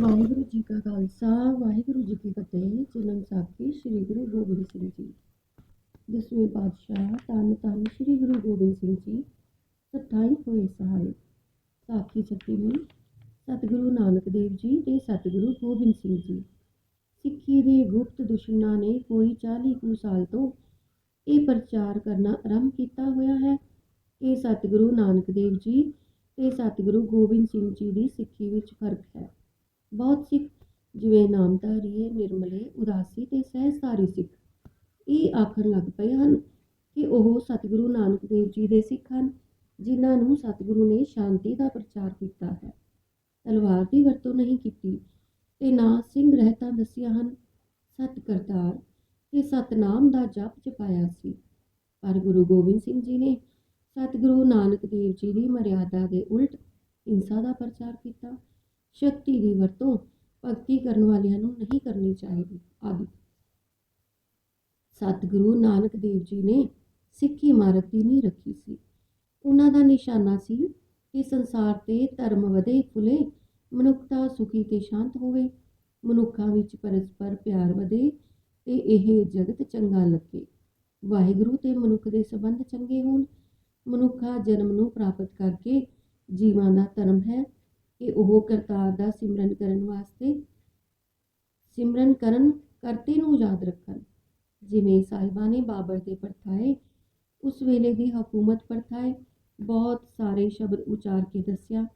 ਵਾਹਿਗੁਰੂ ਜੀ ਕਾ ਖਾਲਸਾ, ਵਾਹਿਗੁਰੂ ਜੀ ਕੀ ਫਤਿਹ, ਜਨਮ ਸਾਖੀ ਸ੍ਰੀ ਗੁਰੂ ਗੋਬਿੰਦ ਸਿੰਘ ਜੀ। ਦਸਵੇਂ ਪਾਤਸ਼ਾਹ ਧੰਨ ਧੰਨ ਸ੍ਰੀ ਗੁਰੂ ਗੋਬਿੰਦ ਸਿੰਘ ਜੀ ਸਤਾਈ ਹੋਏ ਸਹਾਇ ਸਾਖੀ ਛੱਤੀਵੀਂ ਸਤਿਗੁਰੂ ਨਾਨਕ ਦੇਵ ਜੀ ਤੇ ਸਤਿਗੁਰੂ ਗੋਬਿੰਦ ਸਿੰਘ ਜੀ। ਸਿੱਖੀ ਦੇ ਗੁਪਤ ਦੁਸ਼ਮਣਾਂ ਨੇ ਕੋਈ 40 ਕੁ ਸਾਲ ਤੋਂ ਇਹ ਪ੍ਰਚਾਰ ਕਰਨਾ ਆਰੰਭ ਕੀਤਾ ਹੋਇਆ ਹੈ। ਕਿ ਸਤਿਗੁਰੂ ਨਾਨਕ ਦੇਵ ਜੀ ਤੇ ਸਤਿਗੁਰੂ ਗੋਬਿੰਦ ਸਿੰਘ ਜੀ ਦੀ ਸਿੱਖੀ ਵਿੱਚ ਫ਼ਰਕ ਹੈ। ਬਹੁਤ ਸਿੱਖ ਜਿਵੇਂ ਨਾਮਧਾਰੀਏ ਨਿਰਮਲੇ, ਉਦਾਸੀ ਤੇ ਸਹਿਜਧਾਰੀ ਸਿੱਖ, ਇਹ ਆਖਣ ਲੱਗ ਪਏ ਹਨ ਕਿ ਉਹ ਸਤਿਗੁਰੂ ਨਾਨਕ ਦੇਵ ਜੀ ਦੇ ਸਿੱਖ ਹਨ, ਜਿਨ੍ਹਾਂ ਨੂੰ ਸਤਿਗੁਰੂ ਨੇ ਸ਼ਾਂਤੀ ਦਾ ਪ੍ਰਚਾਰ ਕੀਤਾ ਹੈ। ਤਲਵਾਰ ਦੀ ਵਰਤੋਂ ਨਹੀਂ ਕੀਤੀ ਤੇ ਨਾ ਸਿੰਘ ਰਹਿਤਾਂ ਦੱਸੀਆਂ ਹਨ, ਸਤ ਕਰਤਾਰ ਤੇ ਸਤਨਾਮ ਦਾ ਜਪ ਜਪਾਇਆ ਸੀ। ਪਰ ਗੁਰੂ ਗੋਬਿੰਦ ਸਿੰਘ ਜੀ ਨੇ ਸਤਿਗੁਰੂ ਨਾਨਕ ਦੇਵ ਜੀ ਦੀ ਮਰਿਆਦਾ ਦੇ ਉਲਟ ਹਿੰਸਾ ਦਾ ਪ੍ਰਚਾਰ ਕੀਤਾ ਸ਼ਕਤੀ ਦੀ ਵਰਤੋਂ ਭਗਤੀ ਕਰਨ ਵਾਲਿਆਂ ਨੂੰ ਨਹੀਂ ਕਰਨੀ ਚਾਹੀਦੀ, ਆਦਿ। ਸਤਿਗੁਰੂ ਨਾਨਕ ਦੇਵ ਜੀ ਨੇ ਸਿੱਖੀ ਇਮਾਰਤ ਦੀ ਨਹੀਂ ਰੱਖੀ ਸੀ। ਉਹਨਾਂ ਦਾ ਨਿਸ਼ਾਨਾ ਸੀ ਕਿ ਸੰਸਾਰ ਤੇ ਧਰਮ ਵਧੇ ਫੁੱਲੇ ਮਨੁੱਖਤਾ ਸੁਖੀ ਤੇ ਸ਼ਾਂਤ ਹੋਵੇ। ਮਨੁੱਖਾਂ ਵਿੱਚ ਪਰਸਪਰ ਪਿਆਰ ਵਧੇ ਤੇ ਇਹ ਜਗਤ ਚੰਗਾ ਲੱਗੇ। ਵਾਹਿਗੁਰੂ ਤੇ ਮਨੁੱਖ ਦੇ ਸੰਬੰਧ ਚੰਗੇ ਹੋਣ। ਮਨੁੱਖਾ ਜਨਮ ਨੂੰ ਪ੍ਰਾਪਤ ਕਰਕੇ ਜੀਵਾਂ ਦਾ ਧਰਮ ਹੈ। ਕਿ ਉਹ ਕਰਤਾਰ ਦਾ ਸਿਮਰਨ ਕਰਨ ਵਾਸਤੇ ਸਿਮਰਨ ਕਰਨ ਕਰਤੇ ਨੂੰ ਯਾਦ ਰੱਖਣ। ਜਿਵੇਂ ਸਾਹਿਬਾਂ ਨੇ ਬਾਬਰ ਦੇ ਪਰਥਾਏ ਉਸ ਵੇਲੇ ਦੀ ਹਕੂਮਤ ਪਰਥਾਏ ਬਹੁਤ ਸਾਰੇ ਸ਼ਬਦ ਉਚਾਰ ਕੇ ਦੱਸਿਆ।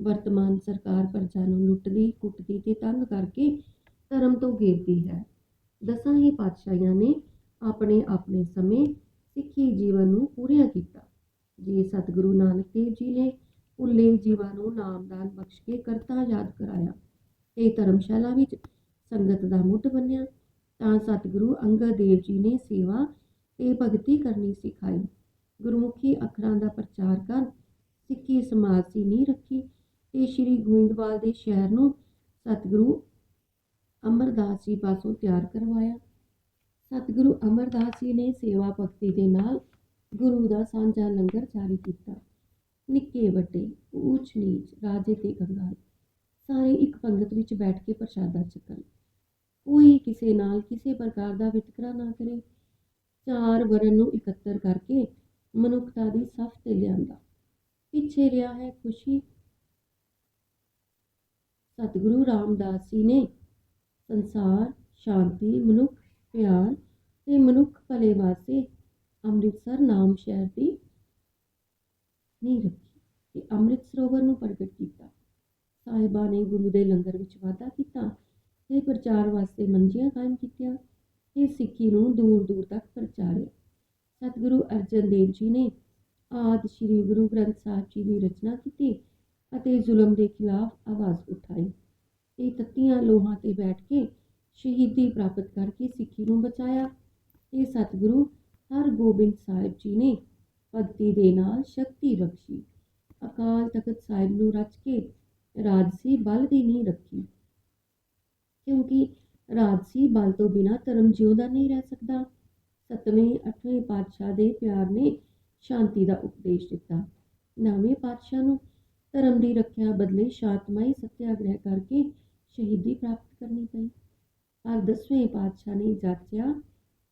ਵਰਤਮਾਨ ਸਰਕਾਰ ਪ੍ਰਜਾ ਨੂੰ ਲੁੱਟਦੀ ਕੁੱਟਦੀ ਤੇ ਤੰਗ ਕਰਕੇ ਧਰਮ ਤੋਂ ਘੇਰਦੀ ਹੈ। ਦਸਾਂ ਹੀ ਪਾਤਸ਼ਾਹੀਆਂ ਨੇ ਆਪਣੇ ਆਪਣੇ ਸਮੇਂ ਸਿੱਖੀ ਜੀਵਨ ਨੂੰ ਪੂਰਿਆ ਕੀਤਾ। ਜੀ ਸਤਿਗੁਰੂ ਨਾਨਕ ਦੇਵ ਜੀ ਨੇ ਭੁੱਲੇ ਜੀਵਾਂ ਨੂੰ ਨਾਮਦਾਨ ਬਖਸ਼ ਕੇ ਕਰਤਾ ਯਾਦ ਕਰਾਇਆ। ਤੇ ਧਰਮਸ਼ਾਲਾ ਵਿੱਚ ਸੰਗਤ ਦਾ ਮੁੱਢ ਬੰਨਿਆ। ਤਾਂ ਸਤਿਗੁਰੂ ਅੰਗਦ ਦੇਵ ਜੀ ਨੇ ਸੇਵਾ ਤੇ ਭਗਤੀ ਕਰਨੀ ਸਿਖਾਈ। ਗੁਰਮੁਖੀ ਅੱਖਰਾਂ ਦਾ ਪ੍ਰਚਾਰ ਕਰ ਸਿੱਖੀ ਸਮਾਜ ਦੀ ਨੀਂਹ ਰੱਖੀ ਤੇ ਸ੍ਰੀ ਗੋਇੰਦਵਾਲ ਦੇ ਸ਼ਹਿਰ ਨੂੰ ਸਤਿਗੁਰੂ ਅਮਰਦਾਸ ਜੀ ਪਾਸੋਂ ਤਿਆਰ ਕਰਵਾਇਆ। ਸਤਿਗੁਰੂ ਅਮਰਦਾਸ ਜੀ ਨੇ ਸੇਵਾ ਭਗਤੀ ਦੇ ਨਾਲ ਗੁਰੂ ਦਾ ਸਾਂਝਾ ਲੰਗਰ ਜਾਰੀ ਕੀਤਾ। ਨਿੱਕੇ ਵੱਡੇ, ਊਚ ਨੀਚ, ਰਾਜੇ ਤੇ ਕੰਗਾਲ ਸਾਰੇ ਇੱਕ ਪੰਗਤ ਵਿੱਚ ਬੈਠ ਕੇ ਪ੍ਰਸ਼ਾਦਾ ਛਕਣ ਕੋਈ ਕਿਸੇ ਨਾਲ ਕਿਸੇ ਪ੍ਰਕਾਰ ਦਾ ਵਿਤਕਰਾ ਨਾ ਕਰੇ। ਚਾਰ ਵਰਨ ਨੂੰ ਇਕੱਤਰ ਕਰਕੇ ਮਨੁੱਖਤਾ ਦੀ ਸਫ ਤੇ ਲਿਆਂਦਾ। ਪਿੱਛੇ ਰਿਹਾ ਹੈ ਖੁਸ਼ੀ। ਸਤਿਗੁਰੂ ਰਾਮਦਾਸ ਜੀ ਨੇ ਸੰਸਾਰ, ਸ਼ਾਂਤੀ, ਮਨੁੱਖ, ਪਿਆਰ ਤੇ ਮਨੁੱਖ ਭਲੇ ਵਾਸਤੇ ਅੰਮ੍ਰਿਤਸਰ ਨਾਮ ਸ਼ਹਿਰ ਦੀ ਨਹੀਂ ਰੱਖੀ। ਤੇ ਅੰਮ੍ਰਿਤ ਸਰੋਵਰ ਨੂੰ ਪ੍ਰਗਟ ਕੀਤਾ। ਸਾਹਿਬਾਂ ਨੇ ਗੁਰੂ ਦੇ ਲੰਗਰ ਵਿੱਚ ਵਾਧਾ ਕੀਤਾ। ਤੇ ਪ੍ਰਚਾਰ ਵਾਸਤੇ ਮੰਜੀਆਂ ਕਾਇਮ ਕੀਤੀਆਂ। ਤੇ ਸਿੱਖੀ ਨੂੰ ਦੂਰ ਦੂਰ ਤੱਕ ਪ੍ਰਚਾਰਿਆ। ਸਤਿਗੁਰੂ ਅਰਜਨ ਦੇਵ ਜੀ ਨੇ ਆਦ ਸ੍ਰੀ ਗੁਰੂ ਗ੍ਰੰਥ ਸਾਹਿਬ ਜੀ ਦੀ ਰਚਨਾ ਕੀਤੀ ਅਤੇ ਜ਼ੁਲਮ ਦੇ ਖਿਲਾਫ ਆਵਾਜ਼ ਉਠਾਈ। ਇਹ ਤੱਤੀਆਂ ਲੋਹਾਂ ਤੇ ਬੈਠ ਕੇ ਸ਼ਹੀਦੀ ਪ੍ਰਾਪਤ ਕਰਕੇ ਸਿੱਖੀ ਨੂੰ ਬਚਾਇਆ। ਇਹ ਸਤਿਗੁਰੂ ਹਰਗੋਬਿੰਦ ਸਾਹਿਬ ਜੀ ਨੇ ਭਗਤੀ ਦੇ ਨਾਲ ਸ਼ਕਤੀ ਬਖਸ਼ੀ। ਅਕਾਲ ਤਖਤ ਸਾਹਿਬ ਨੂੰ ਰਚ ਕੇ ਰਾਜਸੀ ਬਲ ਦੀ ਨਹੀਂ ਰੱਖੀ। ਕਿਉਂਕਿ ਰਾਜਸੀ ਬਲ ਤੋਂ ਬਿਨਾ ਧਰਮ ਜਿਉਂਦਾ ਨਹੀਂ ਰਹਿ ਸਕਦਾ। ਸਤਵੇਂ, ਅੱਠਵੇਂ ਪਾਤਸ਼ਾਹ ਦੇ ਪਿਆਰ ਨੇ ਸ਼ਾਂਤੀ ਦਾ ਉਪਦੇਸ਼ ਦਿੱਤਾ। ਨਵੇਂ ਪਾਤਸ਼ਾਹ ਨੂੰ ਧਰਮ ਦੀ ਰੱਖਿਆ ਬਦਲੇ ਸ਼ਾਂਤਮਈ ਸਤਿਆਗ੍ਰਹਿ ਕਰਕੇ ਸ਼ਹੀਦੀ ਪ੍ਰਾਪਤ ਕਰਨੀ ਪਈ। ਪਰ ਦਸਵੇਂ ਪਾਤਸ਼ਾਹ ਨੇ ਜਾਚਿਆ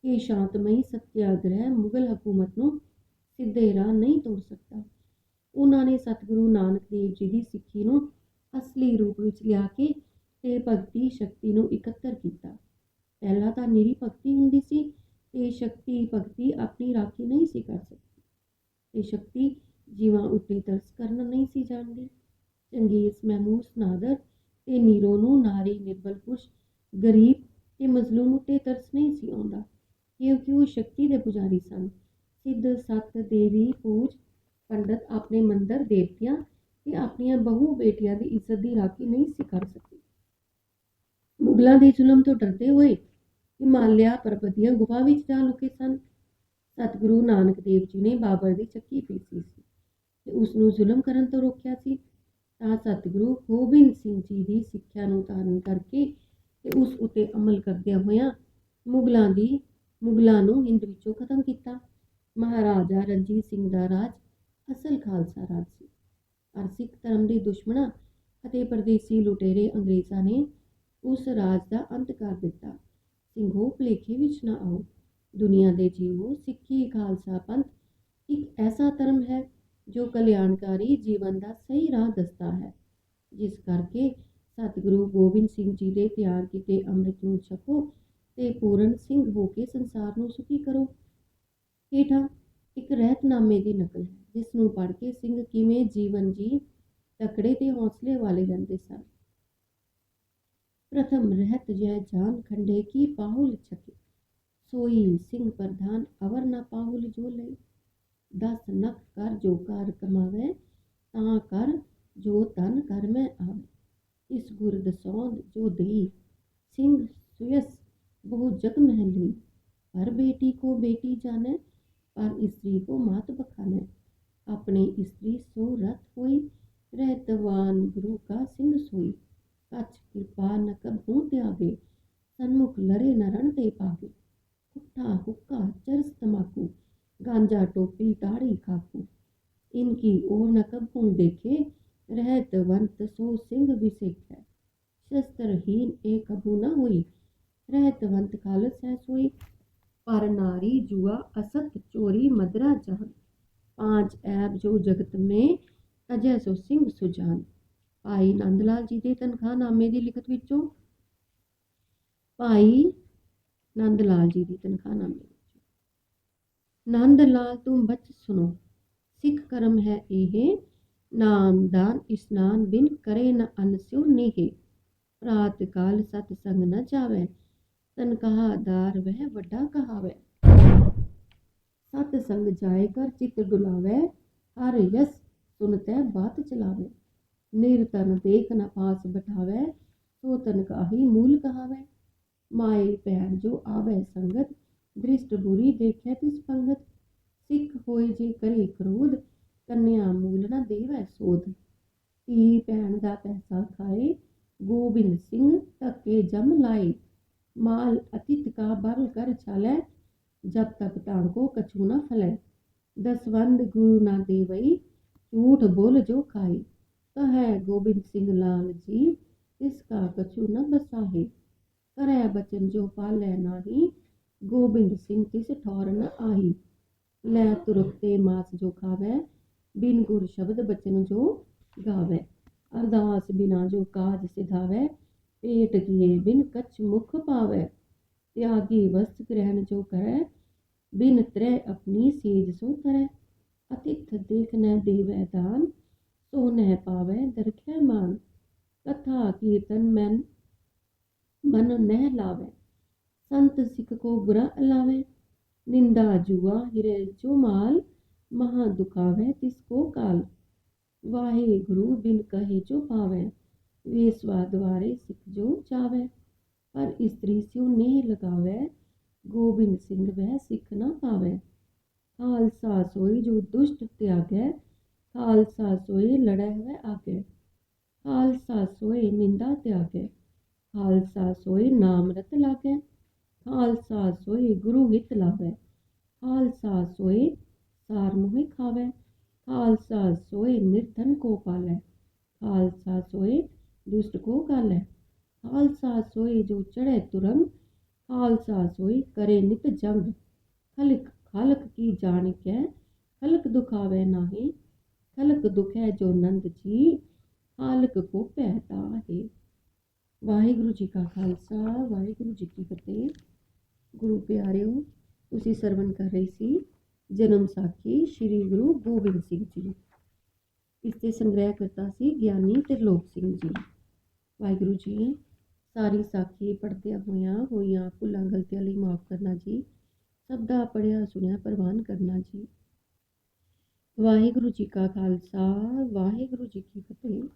ਕਿ ਸ਼ਾਂਤਮਈ ਸਤਿਆਗ੍ਰਹਿ ਮੁਗਲ ਹਕੂਮਤ ਨੂੰ ਸਿੱਧੇ ਰਾਹ ਨਹੀਂ ਤੋੜ ਸਕਦਾ। ਉਹਨਾਂ ਨੇ ਸਤਿਗੁਰੂ ਨਾਨਕ ਦੇਵ ਜੀ ਦੀ ਸਿੱਖੀ ਨੂੰ ਅਸਲੀ ਰੂਪ ਵਿੱਚ ਲਿਆ ਕੇ ਤੇ ਭਗਤੀ ਸ਼ਕਤੀ ਨੂੰ ਇਕੱਤਰ ਕੀਤਾ। ਪਹਿਲਾਂ ਤਾਂ ਨਿਰੀ ਭਗਤੀ ਹੁੰਦੀ ਸੀ ਤੇ ਸ਼ਕਤੀ, ਭਗਤੀ ਆਪਣੀ ਰਾਖੀ ਨਹੀਂ ਸੀ ਕਰ ਸਕਦੀ। ਤੇ ਸ਼ਕਤੀ ਜੀਵਾਂ ਉੱਤੇ ਤਰਸ ਕਰਨਾ ਨਹੀਂ ਸੀ ਜਾਣਦੀ। ਚੰਗੇਜ਼ ਮਹਿਮੂਸ ਨਾਦਰ ਤੇ ਨੀਰੋ ਨੂੰ ਨਾਰੀ ਨਿਰਬਲ ਪੁਰਸ਼, ਗਰੀਬ ਤੇ ਮਜ਼ਲੂਮ ਉੱਤੇ ਤਰਸ ਨਹੀਂ ਸੀ ਆਉਂਦਾ। ਕਿਉਂਕਿ ਉਹ ਸ਼ਕਤੀ ਦੇ ਪੁਜਾਰੀ ਸਨ? ਸਿੱਧ ਸਤ ਦੇਵੀ ਪੂਜ ਪੰਡਤ ਆਪਣੇ ਮੰਦਰ ਦੇਵਤਿਆਂ ਤੇ ਆਪਣੀਆਂ ਬਹੂ ਬੇਟੀਆਂ ਦੀ ਇੱਜ਼ਤ ਦੀ ਰਾਖੀ ਨਹੀਂ ਸੀ ਕਰ ਸਕਦੇ ਮੁਗਲਾਂ ਦੇ ਜ਼ੁਲਮ ਤੋਂ ਡਰਦੇ ਹੋਏ ਹਿਮਾਲਿਆ ਪਰਬਤ ਦੀਆਂ ਗੁਫਾ ਵਿੱਚ ਜਾ ਲੁਕੇ ਸਨ। ਸਤਿਗੁਰੂ ਨਾਨਕ ਦੇਵ ਜੀ ਨੇ ਬਾਬਰ ਦੀ ਚੱਕੀ ਪੀਸੀ ਸੀ ਤੇ ਉਸ ਨੂੰ ਜ਼ੁਲਮ ਕਰਨ ਤੋਂ ਰੋਕਿਆ ਸੀ। ਤਾਂ ਸਤਿਗੁਰੂ ਗੋਬਿੰਦ ਸਿੰਘ ਜੀ ਦੀ ਸਿੱਖਿਆ ਨੂੰ ਧਾਰਨ ਕਰਕੇ ਤੇ ਉਸ ਉਤੇ ਅਮਲ ਕਰਦਿਆਂ ਹੋਇਆਂ ਮੁਗਲਾਂ ਦੀ, ਮੁਗਲਾਂ ਨੂੰ ਹਿੰਦ ਵਿੱਚੋਂ ਖਤਮ ਕੀਤਾ। ਮਹਾਰਾਜਾ ਰਣਜੀਤ ਸਿੰਘ ਦਾ ਰਾਜ ਅਸਲ ਖਾਲਸਾ ਰਾਜ ਸੀ। ਪਰ ਸਿੱਖ ਧਰਮ ਦੇ ਦੁਸ਼ਮਣਾਂ ਅਤੇ ਪਰਦੇਸੀ ਲੁਟੇਰੇ ਅੰਗਰੇਜ਼ਾਂ ਨੇ ਉਸ ਰਾਜ ਦਾ ਅੰਤ ਕਰ ਦਿੱਤਾ। ਸਿੰਘੋ ਭੁਲੇਖੇ ਵਿੱਚ ਨਾ ਆਓ, ਦੁਨੀਆ ਦੇ ਜੀਵੋ, ਸਿੱਖੀ ਖਾਲਸਾ ਪੰਥ ਇੱਕ ਐਸਾ ਧਰਮ ਹੈ ਜੋ ਕਲਿਆਣਕਾਰੀ ਜੀਵਨ ਦਾ ਸਹੀ ਰਾਹ ਦੱਸਦਾ ਹੈ। ਜਿਸ ਕਰਕੇ ਸਤਿਗੁਰੂ ਗੋਬਿੰਦ ਸਿੰਘ ਜੀ ਦੇ ਤਿਆਰ ਕੀਤੇ ਅੰਮ੍ਰਿਤ ਨੂੰ ਛਕੋ ਤੇ ਪੂਰਨ ਸਿੰਘ ਹੋ ਕੇ ਸੰਸਾਰ ਨੂੰ ਸੁਖੀ ਕਰੋ। ਹੇਠਾਂ ਇੱਕ ਰਹਿਤਨਾਮੇ ਦੀ ਨਕਲ ਹੈ ਜਿਸ ਨੂੰ ਪੜ੍ਹ ਕੇ ਸਿੰਘ ਕਿਵੇਂ ਜੀਵਨ ਜੀ ਤਕੜੇ ਤੇ ਹੌਸਲੇ ਵਾਲੇ ਰਹਿੰਦੇ ਸਨ ਪ੍ਰਥਮ ਰਹਿਤ ਜੈ ਜਾਨ ਖੰਡੇ ਕੀ ਪਾਹੁਲ ਛਕੇ ਸੋਈ ਸਿੰਘ ਪ੍ਰਧਾਨ ਅਵਰ ਨਾ ਪਾਹੁਲ ਜੋ ਲਈ ਦਸ ਨਖ ਕਰ ਜੋ ਕਾਰ ਕਮਾਵੇ ਤਾਂ ਕਰ ਜੋ ਤਨ ਕਰ ਮੈਂ ਆਵੇ ਇਸ ਗੁਰ ਦਸੌਂਦ ਜੋ ਦੇਈ ਸਿੰਘ ਸੁਯਸ ਬਹੁ ਜਗ ਮਹਿਲੀ पर बेटी को बेटी जाने पर स्त्री को मात बखाने अपने स्त्री सो रथ होई, रहतवान गुरु का सिंह सोई। कछ कृपा न कबहू त्यागे, सन्मुख लड़े न रण ते पागे। हुट्ठा हुक्का चरस तमाकू गांजा टोपी ताड़ी खाकू इनकी ओर न कबहू देखे, रहतवंत सो सिंह विसेखे। शस्त्रहीन एक कबू न हुई, रहतवंत खालस है सोई। पर नारी जुआ असत चोरी मदरा जहन पांच ऐब जो जगत में ਅਜੈ ਸੋ ਸਿੰਘ ਸੁਜਾਨ ਭਾਈ ਨੰਦ ਲਾਲ ਜੀ ਦੇ ਤਨਖਾਹਨਾਮੇ ਦੀ ਲਿਖਤ ਵਿੱਚੋਂ ਭਾਈ ਨੰਦ ਲਾਲ ਜੀ ਦੀ ਤਨਖਾਹਨਾਮੇ ਵਿੱਚੋਂ ਨੰਦ ਲਾਲ ਤੁਮ ਬਚ ਸੁਨੋ ਸਿੱਖ ਕਰਮ ਹੈ ਇਹ ਨਾਮ ਦਾਨ ਇਸਨਾਨ ਬਿਨ ਕਰੇ ਨ ਅਨਸਿਉ ਨੇਹੇ ਰਾਤ ਕਾਲ ਸਤ ਸੰਗ ਨ ਜਾਵੇ ਤਨ ਕਹਾਦਾਰ ਵਹਿ ਵੱਡਾ ਕਹਾਵੇ। ਸਤ ਸੰਗ ਜਾਏ ਕਰ ਚਿਤ ਡੁਲਾਵੇ, ਹਰ ਯਸ ਸੁਨਤੈ ਬਾਤ ਚਲਾਵੇ। ਨਿਰਤਨ ਦੇਖ ਨ ਪਾਸ ਬਿਠਾਵੇ, ਸੋ ਤਨ ਕਾਹੀ ਮੂਲ ਕਹਾਵੇ। ਮਾਏ ਭੈਣ ਜੋ ਆਵੇ ਸੰਗਤ, ਦ੍ਰਿਸ਼ਟ ਬੁਰੀ ਦੇਖੈ ਤਿਸ ਪੰਗਤ। ਸਿੱਖ ਹੋਏ ਜੇ ਕਰੇ ਕ੍ਰੋਧ, ਕੰਨਿਆ ਮੂਲ ਨ ਦੇਵੈ ਸੋਧ। ਧੀ ਭੈਣ ਦਾ ਪੈਸਾ ਖਾਏ, ਗੋਬਿੰਦ ਸਿੰਘ ਧੱਕੇ ਜਮ ਲਾਏ। माल अतित का बल कर चले जब तक टांको कछू न फले दसवंद गुरु न देवई झूठ बोल जो खाए कह गोबिंद सिंह लाल जी इसका कछू न बसाहे करे बचन जो पाले नाही गोबिंद सिंह तिस ठौर न आही ਲੈ ਤੁਰਕਤੇ ਮਾਸ ਜੋ ਖਾਵੇ ਬਿਨ ਗੁਰ ਸ਼ਬਦ ਬਚਨ ਜੋ ਗਾਵੇ ਅਰਦਾਸ ਬਿਨਾ ਜੋ ਕਾਜ ਸਿਧਾਵੇ पेट किए बिन कछ मुख पावे त्यागी वस्त्र ग्रहण जो करे बिन त्रै अपनी सेज सो करे अतिथ देख न देवै दान सो न पावे दरख्या मान कथा कीर्तन मन मन न लावे संत सिख को बुरा अलावे निंदा जुआ हिरे जो माल महा दुखावे तिसको काल वाहे गुरु बिन कहे जो पावे ਵੇਸਵਾ ਦੁਆਰੇ ਸਿੱਖ ਜੋ ਜਾਵੇ, ਪਰ ਇਸਤਰੀ ਸਿਉ ਨੇ ਲਗਾਵੇ, ਗੋਬਿੰਦ ਸਿੰਘ ਵਹਿ ਸਿੱਖ ਨਾ ਪਾਵੇ। ਖਾਲਸਾ ਸੋਈ ਜੋ ਦੁਸ਼ਟ ਤਿਆਗੈ, ਖਾਲਸਾ ਸੋਈ ਲੜੈ ਹੈ ਆਗੇ। ਖਾਲਸਾ ਸੋਈ ਨਿੰਦਾ ਤਿਆਗੈ, ਖਾਲਸਾ ਸੋਈ ਨਾਮ ਰਤ ਲਾਗੈ। ਖਾਲਸਾ ਸੋਈ ਗੁਰੂ ਹਿਤ ਲਾਵੇ, ਖਾਲਸਾ ਸੋਈ ਸਾਰ ਮੁਹਿ ਖਾਵੇ। ਖਾਲਸਾ ਸੋਏ ਨਿਰਧਨ ਕੋ ਪਾਲੇ, ਖਾਲਸਾ ਸੋਏ ਦੁਸ਼ਟ ગોગાને હાલ સાસ હોય જો ચડે તુરંગ હાલ સાસ હોય કરે નિત જંગ ખલક ખાલક કી જાણ કે ખલક દુખાવે નાહી ખલક દુખે જો નંદ જી ਹਾਲਕ ਕੋ ਪਹਿਤਾ ਹੈ ਵਾਹਿਗੁਰੂ ਜੀ ਕਾ ਖਾਲਸਾ ਵਾਹਿਗੁਰੂ ਜੀ ਕੀ ਫਤਿਹ ਗੁਰੂ ਪਿਆਰਿਓ ਤੁਸੀਂ ਸਰਵਣ ਕਰ ਰਹੇ ਸੀ ਜਨਮ ਸਾਖੀ ਸ੍ਰੀ ਗੁਰੂ ਗੋਬਿੰਦ ਸਿੰਘ ਜੀ ਇਸ ਤੇ ਸੰਗ੍ਰਹਿ ਕਰਤਾ ਸੀ ਗਿਆਨੀ ਤਰਲੋਕ ਸਿੰਘ ਜੀ ਵਾਹਿਗੁਰੂ ਜੀ, ਸਾਰੀ ਸਾਖੀ ਪੜ੍ਹਦਿਆਂ ਹੋਇਆਂ ਹੋਈਆਂ ਭੁੱਲਾਂ ਗਲਤੀਆਂ ਲਈ ਮਾਫ ਕਰਨਾ ਜੀ। ਸਭ ਦਾ ਪੜਿਆ ਸੁਣਿਆ, ਪ੍ਰਵਾਨ ਕਰਨਾ ਜੀ। ਵਾਹਿਗੁਰੂ ਜੀ ਕਾ ਖਾਲਸਾ, ਵਾਹਿਗੁਰੂ ਜੀ ਕੀ ਫਤਿਹ।